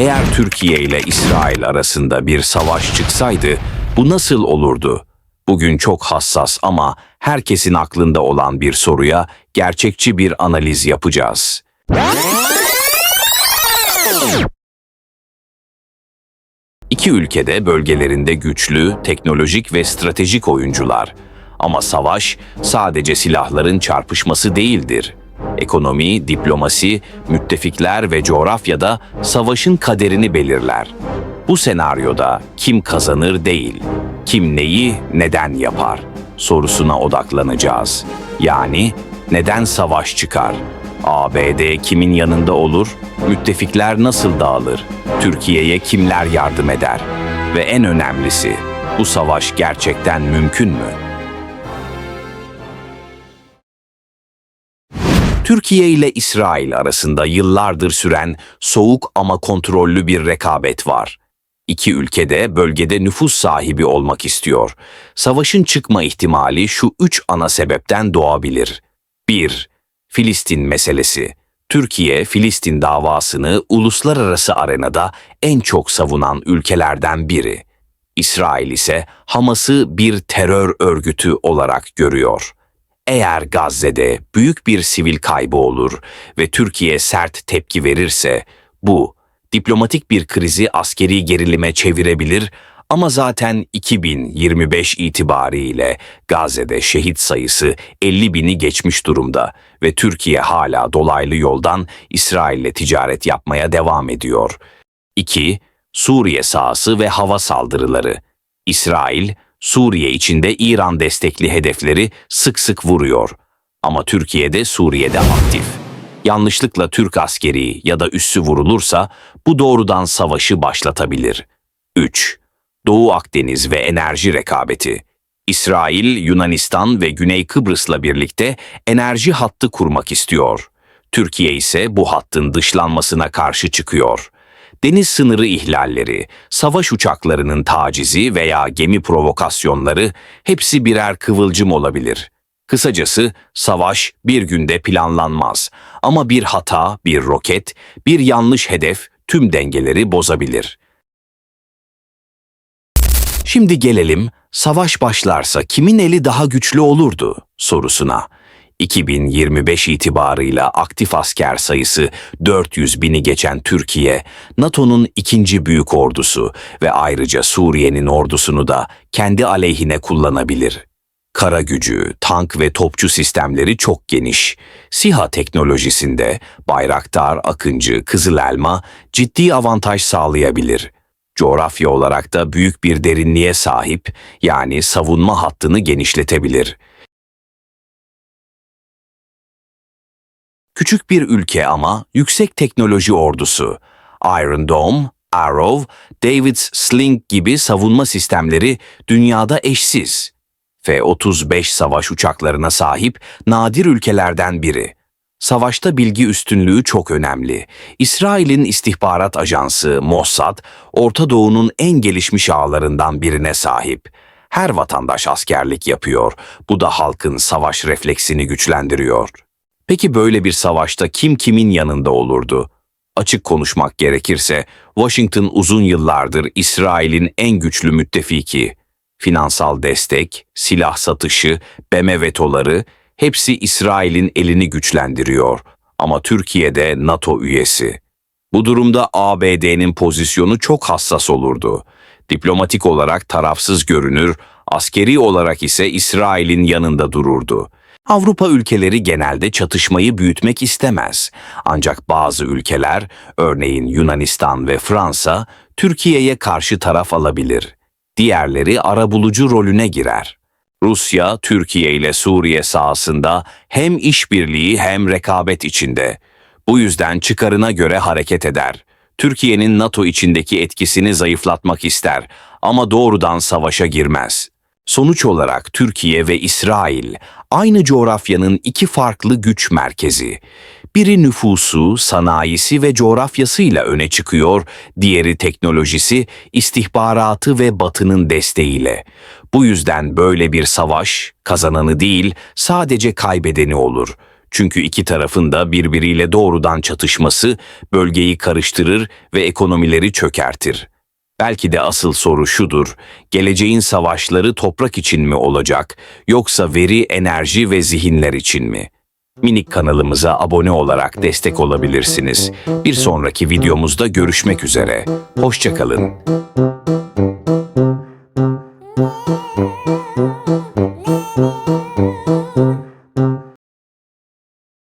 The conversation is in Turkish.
Eğer Türkiye ile İsrail arasında bir savaş çıksaydı bu nasıl olurdu? Bugün çok hassas ama herkesin aklında olan bir soruya gerçekçi bir analiz yapacağız. İki ülkede bölgelerinde güçlü, teknolojik ve stratejik oyuncular. Ama savaş sadece silahların çarpışması değildir. Ekonomi, diplomasi, müttefikler ve coğrafyada savaşın kaderini belirler. Bu senaryoda kim kazanır değil, kim neyi neden yapar sorusuna odaklanacağız. Yani neden savaş çıkar? ABD kimin yanında olur? Müttefikler nasıl dağılır? Türkiye'ye kimler yardım eder? Ve en önemlisi, bu savaş gerçekten mümkün mü? Türkiye ile İsrail arasında yıllardır süren soğuk ama kontrollü bir rekabet var. İki ülke de bölgede nüfus sahibi olmak istiyor. Savaşın çıkma ihtimali şu üç ana sebepten doğabilir. 1. Filistin meselesi. Türkiye, Filistin davasını uluslararası arenada en çok savunan ülkelerden biri. İsrail ise Hamas'ı bir terör örgütü olarak görüyor. Eğer Gazze'de büyük bir sivil kaybı olur ve Türkiye sert tepki verirse bu diplomatik bir krizi askeri gerilime çevirebilir ama zaten 2025 itibariyle Gazze'de şehit sayısı 50 bini geçmiş durumda ve Türkiye hala dolaylı yoldan İsrail'le ticaret yapmaya devam ediyor. 2. Suriye sahası ve hava saldırıları. İsrail, Suriye içinde İran destekli hedefleri sık sık vuruyor. Ama Türkiye'de Suriye'de aktif. Yanlışlıkla Türk askeri ya da üssü vurulursa bu doğrudan savaşı başlatabilir. 3. Doğu Akdeniz ve enerji rekabeti. İsrail, Yunanistan ve Güney Kıbrıs'la birlikte enerji hattı kurmak istiyor. Türkiye ise bu hattın dışlanmasına karşı çıkıyor. Deniz sınırı ihlalleri, savaş uçaklarının tacizi veya gemi provokasyonları hepsi birer kıvılcım olabilir. Kısacası savaş bir günde planlanmaz ama bir hata, bir roket, bir yanlış hedef tüm dengeleri bozabilir. Şimdi gelelim savaş başlarsa kimin eli daha güçlü olurdu sorusuna. 2025 itibarıyla aktif asker sayısı 400 bini geçen Türkiye, NATO'nun ikinci büyük ordusu ve ayrıca Suriye'nin ordusunu da kendi aleyhine kullanabilir. Kara gücü, tank ve topçu sistemleri çok geniş. SİHA teknolojisinde Bayraktar, Akıncı, Kızıl Elma ciddi avantaj sağlayabilir. Coğrafya olarak da büyük bir derinliğe sahip, yani savunma hattını genişletebilir. Küçük bir ülke ama yüksek teknoloji ordusu. Iron Dome, Arrow, David's Sling gibi savunma sistemleri dünyada eşsiz. F-35 savaş uçaklarına sahip nadir ülkelerden biri. Savaşta bilgi üstünlüğü çok önemli. İsrail'in istihbarat ajansı Mossad, Orta Doğu'nun en gelişmiş ağlarından birine sahip. Her vatandaş askerlik yapıyor. Bu da halkın savaş refleksini güçlendiriyor. Peki böyle bir savaşta kim kimin yanında olurdu? Açık konuşmak gerekirse Washington uzun yıllardır İsrail'in en güçlü müttefiki. Finansal destek, silah satışı, BM vetoları hepsi İsrail'in elini güçlendiriyor. Ama Türkiye'de NATO üyesi. Bu durumda ABD'nin pozisyonu çok hassas olurdu. Diplomatik olarak tarafsız görünür, askeri olarak ise İsrail'in yanında dururdu. Avrupa ülkeleri genelde çatışmayı büyütmek istemez. Ancak bazı ülkeler, örneğin Yunanistan ve Fransa, Türkiye'ye karşı taraf alabilir. Diğerleri arabulucu rolüne girer. Rusya, Türkiye ile Suriye sahasında hem işbirliği hem rekabet içinde. Bu yüzden çıkarına göre hareket eder. Türkiye'nin NATO içindeki etkisini zayıflatmak ister ama doğrudan savaşa girmez. Sonuç olarak Türkiye ve İsrail aynı coğrafyanın iki farklı güç merkezi. Biri nüfusu, sanayisi ve coğrafyasıyla öne çıkıyor, diğeri teknolojisi, istihbaratı ve batının desteğiyle. Bu yüzden böyle bir savaş kazananı değil, sadece kaybedeni olur. Çünkü iki tarafın da birbiriyle doğrudan çatışması bölgeyi karıştırır ve ekonomileri çökertir. Belki de asıl soru şudur, geleceğin savaşları toprak için mi olacak, yoksa veri, enerji ve zihinler için mi? Minik kanalımıza abone olarak destek olabilirsiniz. Bir sonraki videomuzda görüşmek üzere. Hoşçakalın.